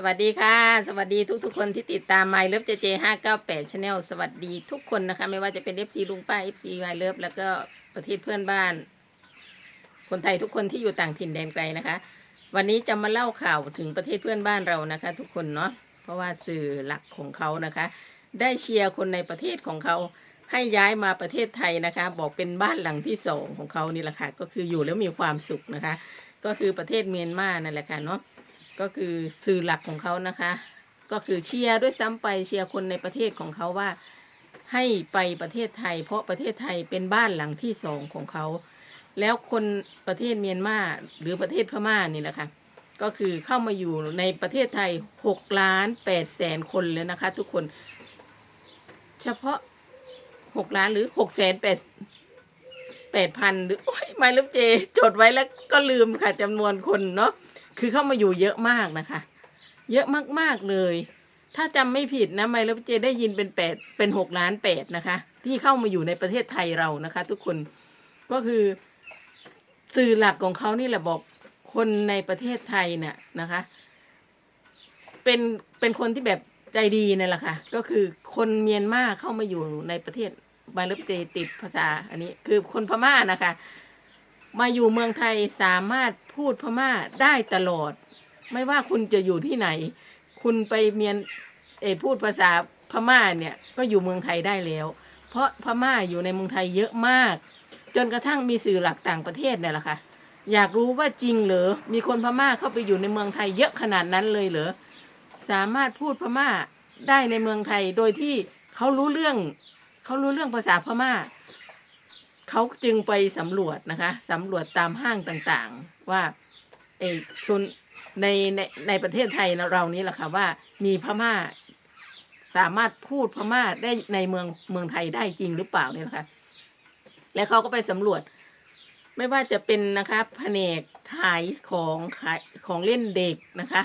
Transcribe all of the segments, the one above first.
สวัสดีค่ะ สวัสดีทุก ๆ คนที่ติดตาม My Love JJ 598 Channel สวัสดีทุกคนนะคะ ไม่ว่าจะเป็น FC ลุงป้า FC My Love แล้วก็ประเทศเพื่อนบ้าน คนไทยทุกคนที่อยู่ต่างถิ่นแดนไกลนะคะ วันนี้จะมาเล่าข่าวถึงประเทศเพื่อนบ้านเรานะคะ ทุกคนเนาะเพราะว่าสื่อหลักของเขานะคะ ได้เชียร์คนในประเทศของเขาให้ย้ายมาประเทศไทยนะคะ บอกเป็นบ้านหลังที่สองของเขานี่แหละค่ะก็คืออยู่แล้วมีความสุขนะคะ ก็คือประเทศเมียนมานั่นแหละค่ะเนาะ ก็คือสื่อหลักของเขานะคะ ก็คือเชียร์ด้วยซ้ำไปเชียร์คนในประเทศของเขาว่าให้ไปประเทศไทย เพราะประเทศไทยเป็นบ้านหลังที่สองของเขา แล้วคนประเทศเมียนมาหรือประเทศพม่านี่นะคะ ก็คือเข้ามาอยู่ในประเทศไทย6ล้าน8แสนคนเลยนะคะ ทุกคน เฉพาะ 6 ล้านหรือ6แสน8แปดพันหรือโอ้ยไม่ลืมเจ จดไว้แล้วก็ลืมค่ะจำนวนคนเนาะ คือเข้ามาอยู่เยอะมากนะคะ เยอะมากๆเลย ถ้าจำไม่ผิดนะไมลืมเจได้ยินเป็นแปดเป็นหกล้านแปดนะคะ ที่เข้ามาอยู่ในประเทศไทยเรานะคะ ทุกคนก็คือสื่อหลักของเขานี่แหละบอกคนในประเทศไทยเนี่ยนะคะ เป็นเป็นคนที่แบบใจดีนั่นแหละค่ะ ก็คือคนเมียนมาเข้ามาอยู่ในประเทศบาลบเตติดภาษาอันนี้คือคนพม่านะคะ มาอยู่เมืองไทยสามารถพูดพม่าได้ตลอด ไม่ว่าคุณจะอยู่ที่ไหน คุณไปเมียนเอพูดภาษาพม่าเนี่ยก็อยู่เมืองไทยได้แล้ว เพราะพม่าอยู่ในเมืองไทยเยอะมาก จนกระทั่งมีสื่อหลักต่างประเทศเนี่ยแหละค่ะอยากรู้ว่าจริงเหรอมีคนพม่าเข้าไปอยู่ในเมืองไทยเยอะขนาดนั้นเลยเหรอสามารถพูดพม่าได้ในเมืองไทยโดยที่เขารู้เรื่องเขารู้เรื่องภาษาพม่า เขาจึงไปสำรวจนะคะสำรวจตามห้างต่างๆ ว่าเออชนในในในประเทศไทยเรานี้แหละค่ะว่ามีพม่าสามารถพูดพม่าได้ในเมืองเมืองไทยได้จริงหรือเปล่าเนี่ยนะคะ แล้วเขาก็ไปสำรวจ ไม่ว่าจะเป็นนะคะแผนกขายของขายของเล่นเด็กนะคะ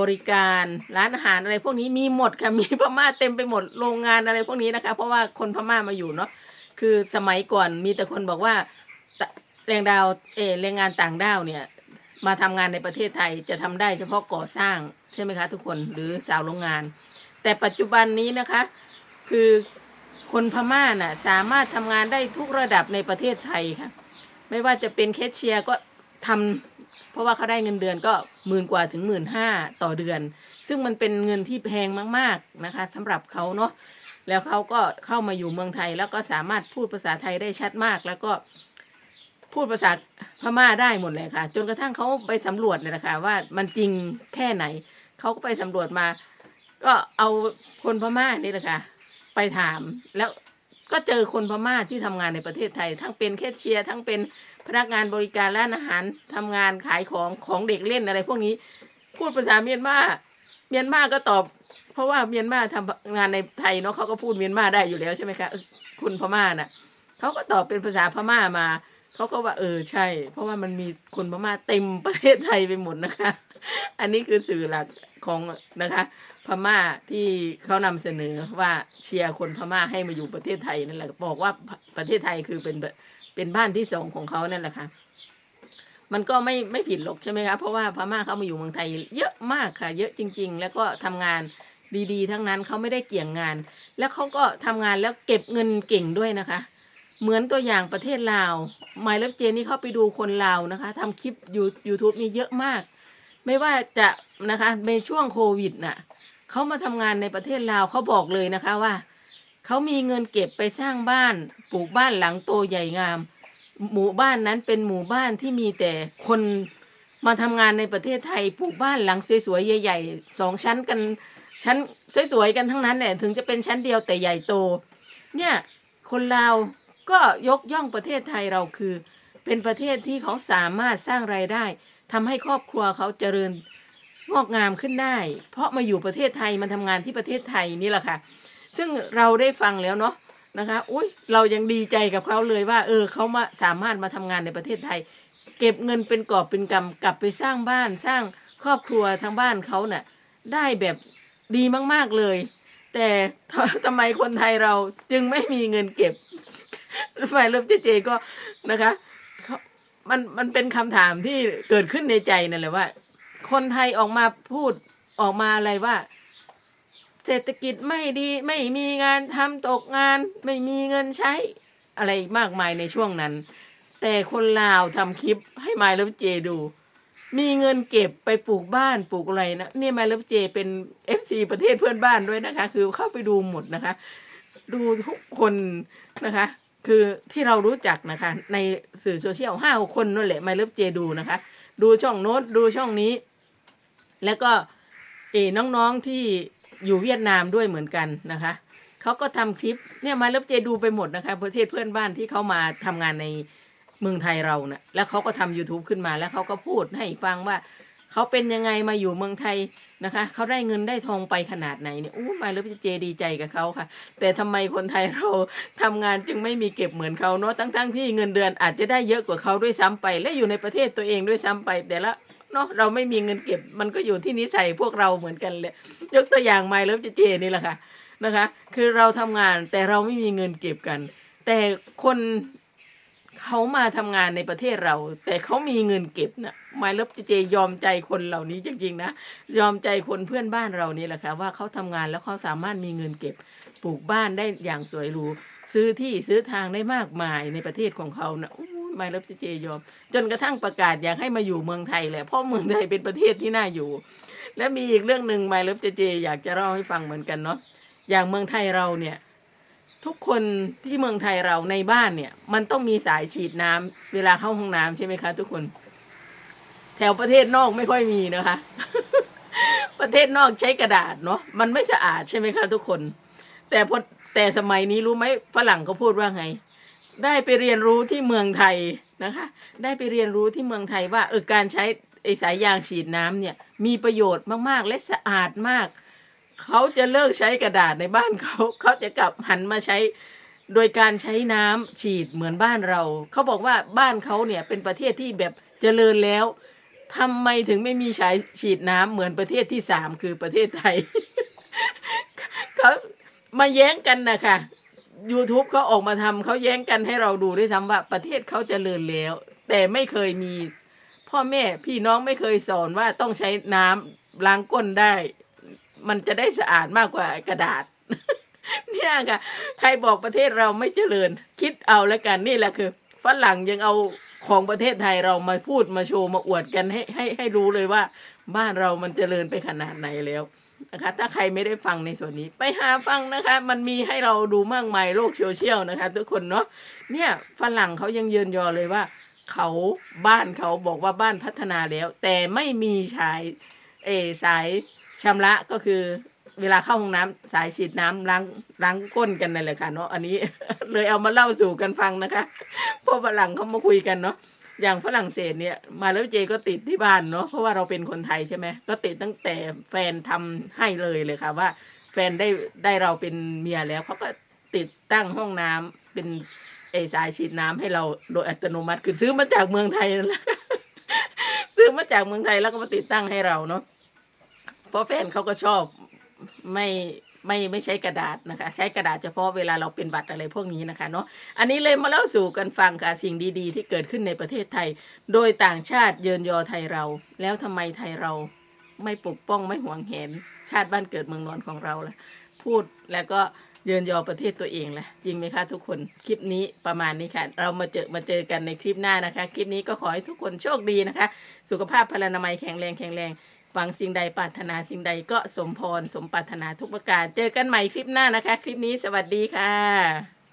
บริการร้านอาหารอะไรพวกนี้มีหมดค่ะมีพม่าเต็มไปหมดโรงงานอะไรพวกนี้นะคะ เพราะว่าคนพม่ามาอยู่เนาะ คือสมัยก่อนมีแต่คนบอกว่าแรงดาวเอแรงงานต่างด้าวเนี่ย มาทำงานในประเทศไทยจะทำได้เฉพาะก่อสร้างใช่ไหมคะทุกคนหรือสาวโรงงาน แต่ปัจจุบันนี้นะคะคือคนพม่าน่ะสามารถทำงานได้ทุกระดับในประเทศไทยค่ะไม่ว่าจะเป็นแคชเชียร์ก็ทำเพราะว่าเขาได้เงินเดือนก็หมื่นกว่าถึงหมื่นห้าต่อเดือน ซึ่งมันเป็นเงินที่แพงมาก ๆนะคะสำหรับเขาเนาะ แล้วเขาก็เข้ามาอยู่เมืองไทย แล้วก็สามารถพูดภาษาไทยได้ชัดมาก แล้วก็พูดภาษาพม่าได้หมดเลยค่ะ จนกระทั่งเขาไปสำรวจเนี่ยนะคะว่ามันจริงแค่ไหน เขาก็ไปสำรวจมา ก็เอาคนพม่านี่แหละค่ะไปถามแล้วก็เจอคนพม่าที่ทำงานในประเทศไทย ทั้งเป็นแคชเชียร์ทั้งเป็นพนักงานบริการร้านอาหารทำงานขายของของเด็กเล่นอะไรพวกนี้ พูดภาษาเมียนมา มียนมาก็ตอบ เพราะว่าเมียนมาทำงานในไทยเนาะเขาก็พูดเมียนมาได้อยู่แล้วใช่ไหมคะคุณพม่าน่ะเขาก็ตอบเป็นภาษาพม่ามาเขาก็ว่าเออใช่ เพราะว่ามันมีคนพม่าเต็มประเทศไทยไปหมดนะคะ อันนี้คือสื่อหลักของนะคะ พม่าที่เขานำเสนอว่าเชียร์คนพม่าให้มาอยู่ประเทศไทยนั่นแหละบอกว่าประเทศไทยคือเป็นเป็นบ้านที่สองของเขานั่นแหละค่ะ มันก็ไม่ไม่ผิดหรอกใช่ไหมคะเพราะว่าพม่าเขามาอยู่เมืองไทย เยอะมากค่ะ เยอะจริง ๆ แล้วก็ทำงานดีๆ ทั้งนั้นเขาไม่ได้เกี่ยงงาน แล้วเขาก็ทำงานแล้วเก็บเงินเก่งด้วยนะคะ เหมือนตัวอย่างประเทศลาวไมล์เลฟเจนนี่เขาไปดูคนลาวนะคะทำคลิปยูยูทูบนี่เยอะมาก ไม่ว่าจะนะคะในช่วงโควิดน่ะเขามาทำงานในประเทศลาวเขาบอกเลยนะคะว่าเขามีเงินเก็บไปสร้างบ้านปลูกบ้านหลังโตใหญ่งาม หมู่บ้านนั้นเป็นหมู่บ้านที่มีแต่คนมาทำงานในประเทศไทยปลูกบ้านหลังสวยๆใหญ่ๆสองชั้นกันชั้นสวยๆกันทั้งนั้นเนี่ยถึงจะเป็นชั้นเดียวแต่ใหญ่โต เนี่ยคนลาวก็ยกย่องประเทศไทยเราคือ เป็นประเทศที่เขาสามารถสร้างรายได้ทำให้ครอบครัวเขาเจริญงอกงามขึ้นได้ เพราะมาอยู่ประเทศไทยมาทำงานที่ประเทศไทยนี่แหละค่ะ ซึ่งเราได้ฟังแล้วเนาะ นะคะ อุ้ยเรายังดีใจกับเขาเลยว่า เออเขามาสามารถมาทำงานในประเทศไทย เก็บเงินเป็นกอบเป็นกำกลับไปสร้างบ้านสร้างครอบครัวทางบ้านเขาเน่ะ ได้แบบดีมากๆเลย แต่ทำไมคนไทยเราจึงไม่มีเงินเก็บฝ่ายเลิฟเจเจก็นะคะมันมันเป็นคำถามที่เกิดขึ้นในใจนั่นแหละว่า คนไทยออกมาพูดออกมาอะไรว่า เศรษฐกิจไม่ดีไม่มีงานทำตกงาน ไม่มีเงินใช้อะไรมากมายในช่วงนั้น แต่คนลาวทำคลิปให้มายลิฟเจดู มีเงินเก็บไปปลูกบ้านปลูกอะไรนะนี่ยมายลิฟเจเป็นเอฟซีประเทศเพื่อนบ้านด้วยนะคะ คือเข้าไปดูหมดนะคะ ดูทุกคนนะคะ คือที่เรารู้จักนะคะ ในสื่อโซเชียลห้าคนนั่นแหละมายลิฟเจดูนะคะ ดูช่องโน้ตดูช่องนี้ แล้วก็เออน้องๆที่ อยู่เวียดนามด้วยเหมือนกันนะคะเขาก็ทำคลิปเนี่ยมาเลิฟเจดูไปหมดนะคะ ประเทศเพื่อนบ้านที่เขามาทำงานในเมืองไทยเราเนะ่ะแล้วเขาก็ทำ YouTube ขึ้นมาแล้วเขาก็พูดให้ฟังว่าเขาเป็นยังไงมาอยู่เมืองไทยนะคะเขาได้เงินได้ทองไปขนาดไหนเนี่ยอู้มาเลิฟเจดีใจกับเขาค่ะ แต่ทำไมคนไทยเราทำงานจึงไม่มีเก็บเหมือนเขาเนาะทั้งๆที่เงินเดือนอาจจะได้เยอะกว่าเขาด้วยซ้ำไป และอยู่ในประเทศตัวเองด้วยซ้ำไป แต่ละ เนาะเราไม่มีเงินเก็บ มันก็อยู่ที่นิสัยพวกเราเหมือนกันเลยยกตัวอย่างไมล์เลิฟเจเจนี่แหละค่ะนะคะ คือเราทำงานแต่เราไม่มีเงินเก็บกัน แต่คนเขามาทำงานในประเทศเรา แต่เขามีเงินเก็บนะไมล์เลิฟเจเจยอมใจคนเหล่านี้จริงๆนะยอมใจคนเพื่อนบ้านเรานี่แหละค่ะว่าเขาทำงานแล้วเขาสามารถมีเงินเก็บปลูกบ้านได้อย่างสวยหรูซื้อที่ซื้อทางได้มากมายในประเทศของเขานะ ไมล์เลิฟเจเจยอม จนกระทั่งประกาศอยากให้มาอยู่เมืองไทยแหละเพราะเมืองไทยเป็นประเทศที่น่าอยู่ และมีอีกเรื่องหนึ่งไมล์เลิฟเจเจ อยากจะเล่าให้ฟังเหมือนกันเนาะอย่างเมืองไทยเราเนี่ย ทุกคนที่เมืองไทยเราในบ้านเนี่ย มันต้องมีสายฉีดน้ำเวลาเข้าห้องน้ำใช่ไหมคะ ทุกคน แถวประเทศนอกไม่ค่อยมีนะคะ ประเทศนอกใช้กระดาษเนาะมันไม่สะอาดใช่ไหมคะ ทุกคน แต่พอแต่สมัยนี้รู้ไหมฝรั่งเขาพูดว่าไง ได้ไปเรียนรู้ที่เมืองไทยนะคะ ได้ไปเรียนรู้ที่เมืองไทยว่าเออการใช้ไอสายยางฉีดน้ำเนี่ยมีประโยชน์มากๆ และสะอาดมาก เขาจะเลิกใช้กระดาษในบ้านเขาเขาจะกลับหันมาใช้โดยการใช้น้ำฉีดเหมือนบ้านเรา เขาบอกว่าบ้านเขาเนี่ยเป็นประเทศที่แบบเจริญแล้วทำไมถึงไม่มีใช้ฉีดน้ำเหมือนประเทศที่สามคือประเทศไทย เขามาแย้งกันนะคะ YouTube เขาออกมาทำเขาแย้งกันให้เราดูด้วยซ้ำว่าประเทศเขาเจริญแล้ว แต่ไม่เคยมี พ่อแม่พี่น้องไม่เคยสอนว่าต้องใช้น้ำล้างก้นได้ มันจะได้สะอาดมากกว่ากระดาษ เนี่ยค่ะ ใครบอกประเทศเราไม่เจริญ คิดเอาแล้วกันนี่แหละคือฝรั่งยังเอา ของประเทศไทยเรามาพูดมาโชว์มาอวดกันให้ให้ให้รู้เลยว่า บ้านเรามันเจริญไปขนาดไหนแล้วนะคะ ถ้าใครไม่ได้ฟังในส่วนนี้ไปหาฟังนะคะ มันมีให้เราดูมากมายโลกโซเชียลนะคะ ทุกคนเนาะเนี่ยฝรั่งเขายังยืนยอเลยว่าเขาบ้านเขาบอกว่าบ้านพัฒนาแล้ว แต่ไม่มีชายเออสายชำระก็คือ เวลาเข้าห้องน้ำสายฉีดน้ำล้างล้างก้นกันนั่นแหละค่ะเนาะอันนี้เลยเอามาเล่าสู่กันฟังนะคะเพราะฝรั่งเขามาคุยกันเนาะอย่างฝรั่งเศสเนี่ยมาแล้วเจก็ติดที่บ้านเนาะเพราะว่าเราเป็นคนไทยใช่ไหมก็ติดตั้งแต่แฟนทำให้เลยเลยค่ะ ว่า แฟนได้ได้เราเป็นเมียแล้วเขาก็ติดตั้งห้องน้ำเป็นเอสายฉีดน้ำให้เราโดยอัตโนมัติคือซื้อมาจากเมืองไทยนั่นแหละซื้อมาจากเมืองไทยแล้วก็มาติดตั้งให้เราเนาะเพราะแฟนเขาก็ชอบ ไม่ไม่ไม่ใช้กระดาษนะคะ ใช้กระดาษเฉพาะเวลาเราเป็นบัตรอะไรพวกนี้นะคะเนาะอันนี้เลยมาเล่าสู่กันฟังค่ะสิ่งดีๆ ที่เกิดขึ้นในประเทศไทย โดยต่างชาติเยินยอไทยเรา แล้วทำไมไทยเราไม่ปกป้องไม่หวงแหน ชาติบ้านเกิดเมืองนอนของเราล่ะพูดแล้วก็เยินยอประเทศตัวเองแหละจริงไหมคะทุกคนคลิปนี้ประมาณนี้ค่ะ เรามาเจอมาเจอกันในคลิปหน้านะคะ คลิปนี้ก็ขอให้ทุกคนโชคดีนะคะ สุขภาพพลานามัยแข็งแรงแข็งแรง หวังสิ่งใดปรารถนาสิ่งใดก็สมพรสมปรารถนาทุกประการ เจอกันใหม่คลิปหน้านะคะ คลิปนี้สวัสดีค่ะ